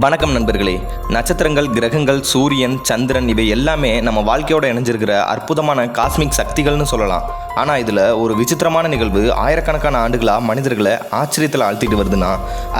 வணக்கம் நண்பர்களே. நட்சத்திரங்கள் கிரகங்கள் சூரியன் சந்திரன் இவை எல்லாமே நம்ம வாழ்க்கையோட இணைஞ்சிருக்கிற அற்புதமான காஸ்மிக் சக்திகள்னு சொல்லலாம். ஆனால் இதில் ஒரு விசித்திரமான நிகழ்வு ஆயிரக்கணக்கான ஆண்டுகளாக மனிதர்களை ஆச்சரியத்தில் ஆழ்த்திட்டு வருதுன்னா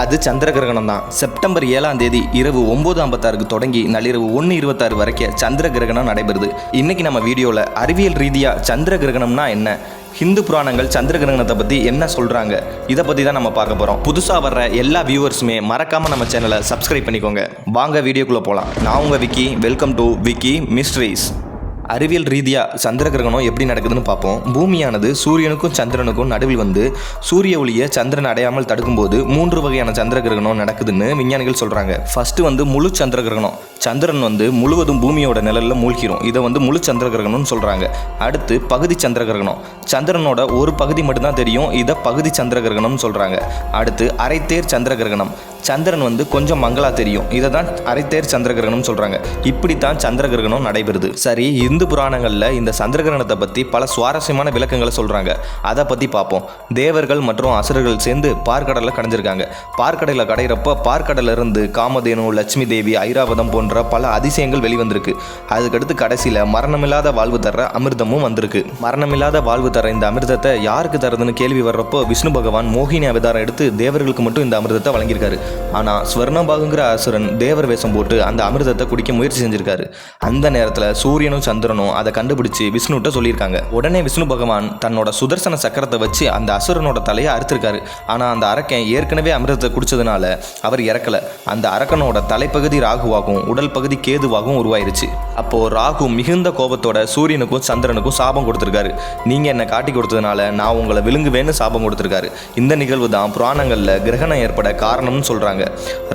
அது சந்திர கிரகணம் தான். செப்டம்பர் ஏழாம் தேதி இரவு ஒம்பது ஐம்பத்தாறுக்கு தொடங்கி நள்ளிரவு ஒன்று இருபத்தாறு வரைக்கும் சந்திர கிரகணம் நடைபெறுது. இன்னைக்கு நம்ம வீடியோவில் அறிவியல் ரீதியாக சந்திர கிரகணம்னா என்ன ஹிந்து புராணங்கள் சந்திர கிரகணத்தை பற்றி என்ன சொல்கிறாங்க இதை பற்றி தான் நம்ம பார்க்க போகிறோம் புதுசாக வர்ற எல்லா வியூவர்ஸுமே மறக்காமல் நம்ம சேனலை சப்ஸ்கிரைப் பண்ணிக்கோங்க. வாங்க வீடியோக்குள்ளே போகலாம் நான் உங்கள் Vicky. Welcome to Vicky mysteries அறிவியல் ரீதியாக சந்திர கிரகணம் எப்படி நடக்குதுன்னு பார்ப்போம். பூமியானது சூரியனுக்கும் சந்திரனுக்கும் நடுவில் வந்து சூரிய ஒளியை சந்திரன் அடையாமல் தடுக்கும்போது மூன்று வகையான சந்திர கிரகணம் நடக்குதுன்னு விஞ்ஞானிகள் சொல்கிறாங்க ஃபஸ்ட்டு வந்து முழு சந்திர கிரகணம். சந்திரன் வந்து முழுவதும் பூமியோட நிழலில் மூழ்கிரும் இதை வந்து முழு சந்திர கிரகணம்னு சொல்கிறாங்க அடுத்து பகுதி சந்திர கிரகணம். சந்திரனோட ஒரு பகுதி மட்டும்தான் தெரியும். இதை பகுதி சந்திர கிரகணம்னு சொல்கிறாங்க அடுத்து அரைத்தேர் சந்திர கிரகணம். சந்திரன் வந்து கொஞ்சம் மங்களா தெரியும். இதை தான் அரைத்தேர் சந்திர கிரகணம்னு சொல்கிறாங்க இப்படித்தான் சந்திர கிரகணம் நடைபெறுது. சரி இந்து புராணங்களில் இந்த சந்திரகிரகணத்தை பற்றி பல சுவாரஸ்யமான விளக்கங்களை சொல்கிறாங்க அதை பற்றி பார்ப்போம். தேவர்கள் மற்றும் அசுரர்கள் சேர்ந்து பார்க்கடலில் கடைஞ்சிருக்காங்க. பார்க்கடலில் கடையிறப்ப பார்க்கடலிருந்து காமதேனு லட்சுமி தேவி ஐராவதம் போன்ற பல அதிசயங்கள் வெளிவந்திருக்கு. அதுக்கடுத்து கடைசியில் மரணமில்லாத வாழ்வு தர அமிர்தமும் வந்திருக்கு. மரணமில்லாத வாழ்வு தர இந்த அமிர்தத்தை யாருக்கு தரதுன்னு கேள்வி வர்றப்போ விஷ்ணு பகவான் மோகினி அவதாரம் எடுத்து தேவர்களுக்கு மட்டும் இந்த அமிர்தத்தை வழங்கியிருக்காரு. ஆனால் ஸ்வர்ணபாகுங்கிற அசுரன் தேவர் வேஷம் போட்டு அந்த அமிர்தத்தை குடிக்க முயற்சி செஞ்சிருக்காரு. அந்த நேரத்தில் சூரியனும் சந்திரனும் அதை கண்டுபிடிச்சு விஷ்ணுகிட்ட சொல்லியிருக்காங்க. உடனே விஷ்ணு பகவான் தன்னோட சுதர்சன சக்கரத்தை வச்சு அந்த அசுரனோட தலையை அறுத்திருக்காரு. ஆனால் அந்த அரக்கன் ஏற்கனவே அமிர்தத்தை குடிச்சதுனால அவர் இறக்கல. அந்த அரக்கனோட தலைப்பகுதி ராகுவாகவும் உடல் பகுதி கேதுவாகவும் உருவாயிருச்சு. அப்போ ராகு மிகுந்த கோபத்தோட சூரியனுக்கும் சந்திரனுக்கும் சாபம் கொடுத்துருக்காரு. நீங்க என்னை காட்டி கொடுத்ததுனால நான் உங்களை விழுங்குவேன்னு சாபம் கொடுத்துருக்காரு. இந்த நிகழ்வு தான் புராணங்கள்ல கிரகணம் ஏற்பட காரணம்னு சொல்றாங்க.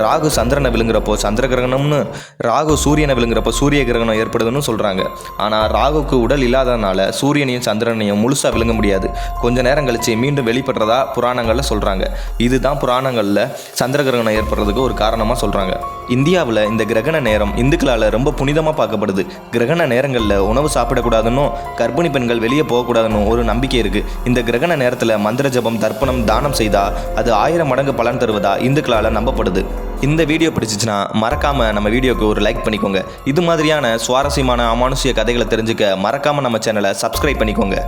ராகு சந்திரனை விழுங்குறப்போ சந்திர கிரகணம்னு ராகு சூரியனை விழுங்குறப்போ சூரிய கிரகணம் ஏற்படுதுன்னு சொல்றாங்க. ஆனால் ராகுக்கு உடல் இல்லாததுனால சூரியனையும் சந்திரனையும் முழுசாக விழுங்க முடியாது. கொஞ்ச நேரம் கழிச்சு மீண்டும் வெளிப்படுறதா புராணங்களில் சொல்கிறாங்க இதுதான் புராணங்களில் சந்திர கிரகணம் ஏற்படுறதுக்கு ஒரு காரணமாக சொல்கிறாங்க இந்தியாவில் இந்த கிரகண நேரம் இந்துக்களால் ரொம்ப புனிதமாக பார்க்கப்படுது. கிரகண நேரங்களில் உணவு சாப்பிடக்கூடாதுன்னும் கர்ப்பிணி பெண்கள் வெளியே போகக்கூடாதுன்னு ஒரு நம்பிக்கை இருக்குது இந்த கிரகண நேரத்தில் மந்திர ஜபம் தர்ப்பணம் தானம் செய்தால் அது ஆயிரம் மடங்கு பலன் தருவதா இந்துக்களால் நம்பப்படுது. இந்த வீடியோ பிடிச்சிச்சுன்னா மறக்காமல் நம்ம வீடியோக்கு ஒரு லைக் பண்ணிக்கோங்க. இது மாதிரியான சுவாரஸ்யமான அமானுஷிய கதைகளை தெரிஞ்சுக்க மறக்காமல் நம்ம சேனலை சப்ஸ்கிரைப் பண்ணிக்கோங்க.